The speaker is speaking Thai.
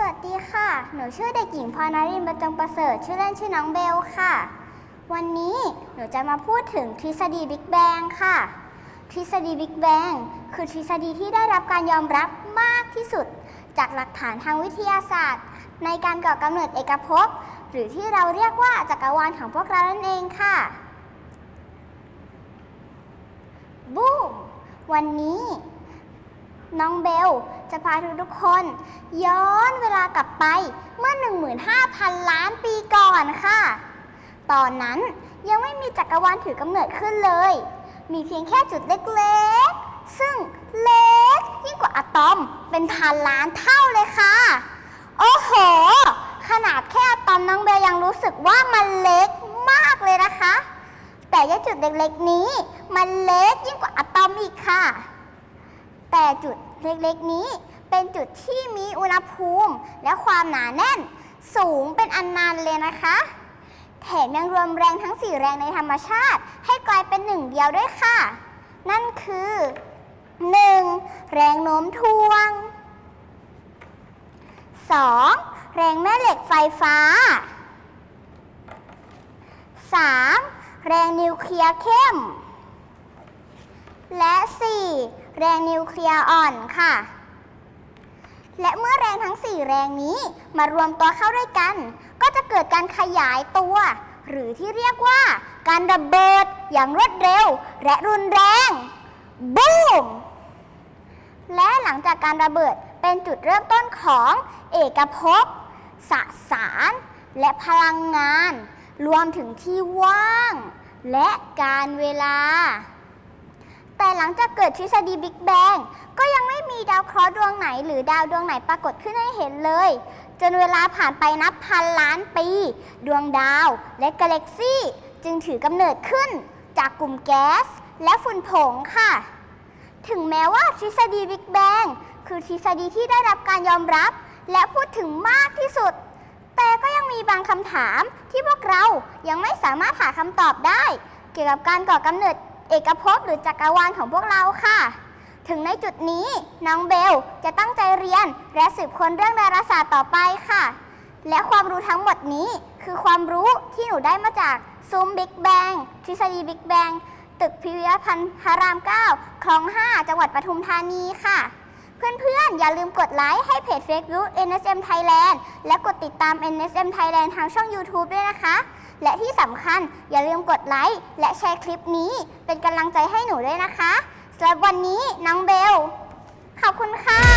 สวัสดีค่ะ หนูชื่อเด็กหญิงพรนารินบรรจงประเสริฐ ชื่อเล่นชื่อน้องเบลค่ะ วันนี้หนูจะมาพูดถึงทฤษฎีบิ๊กแบงค่ะ ทฤษฎีบิ๊กแบงคือทฤษฎีที่ได้รับการยอมรับมากที่สุด จากหลักฐานทางวิทยาศาสตร์ ในการก่อกำเนิดเอกภพ หรือที่เราเรียกว่าจักรวาลของพวกเรานั่นเองค่ะ บูม วันนี้ น้องเบล จะพาทุกๆคน ย้อนเวลากลับไปเมื่อ 15,000 ล้านปีก่อนค่ะ ตอนนั้นยังไม่มีจักรวาลถือกำเนิดขึ้นเลย มีเพียงแค่จุดเล็กๆ ซึ่งเล็กยิ่งกว่าอะตอมเป็นพันล้านเท่าเลยค่ะ โอ้โห ขนาดแค่อะตอมน้องเบลยังรู้สึกว่ามันเล็กมากเลยนะคะ แต่ยจุดเล็กๆนี้ มันเล็กยิ่งกว่าอะตอมอีกค่ะ แต่จุดเล็กๆนี้เป็นจุดที่มีอุณหภูมิและความหนาแน่น สูงเป็นอันนานเลยนะคะ แถมยังรวมแรงทั้ง 4 แรงในธรรมชาติ ให้กลายเป็นหนึ่งเดียวด้วยค่ะ นั่นคือ 1. แรงโน้มถ่วง 2. แรงแม่เหล็กไฟฟ้า 3. แรงนิวเคลียร์เข้ม และ 4. แรงนิวเคลียร์อ่อนค่ะ และเมื่อแรงทั้ง 4 แรงนี้มารวมตัวเข้าด้วยกัน ก็จะเกิดการขยายตัว หรือที่เรียกว่า การระเบิดอย่างรวดเร็ว และรุนแรงบูมและหลังจากการระเบิดเป็นจุดเริ่มต้นของเอกภพสสาร และพลังงาน รวมถึงที่ว่าง และการเวลา แต่หลังจากเกิดทฤษฎีบิ๊กแบงก็ยังไม่มีดาวเคราะห์ดวงไหน หรือดาวดวงไหนปรากฏขึ้นให้เห็นเลย จนเวลาผ่านไปนับพันล้านปี ดวงดาวและกาแล็กซี่จึงถือกำเนิดขึ้นจากกลุ่มแก๊สและฝุ่นผงค่ะ ถึงแม้ว่าทฤษฎีบิ๊กแบงคือทฤษฎีที่ได้รับการยอมรับ และพูดถึงมากที่สุด แต่ก็ยังมีบางคำถามที่พวกเรายังไม่สามารถหาคำตอบได้ เกี่ยวกับการก่อกำเนิด เอกภพหรือจักรวาลของพวกเราค่ะ ถึงในจุดนี้น้องเบลจะตั้งใจเรียนและสืบค้นเรื่องดาราศาสตร์ต่อไปค่ะ และความรู้ทั้งหมดนี้คือความรู้ที่หนูได้มาจากซูมบิ๊กแบงทฤษฎีบิ๊กแบงตึกพิพิธภัณฑ์พระราม 9 คลอง 5 จังหวัดปทุมธานีค่ะ เพื่อนๆ อย่าลืมกดไลค์ให้เพจ Facebook NSM Thailand และกดติดตาม NSM Thailand ทางช่อง YouTube ด้วยนะคะ และที่สำคัญอย่าลืมกดไลค์และแชร์คลิปนี้ เป็นกำลังใจให้หนูด้วยนะคะสำหรับวันนี้น้องเบล ขอบคุณค่ะ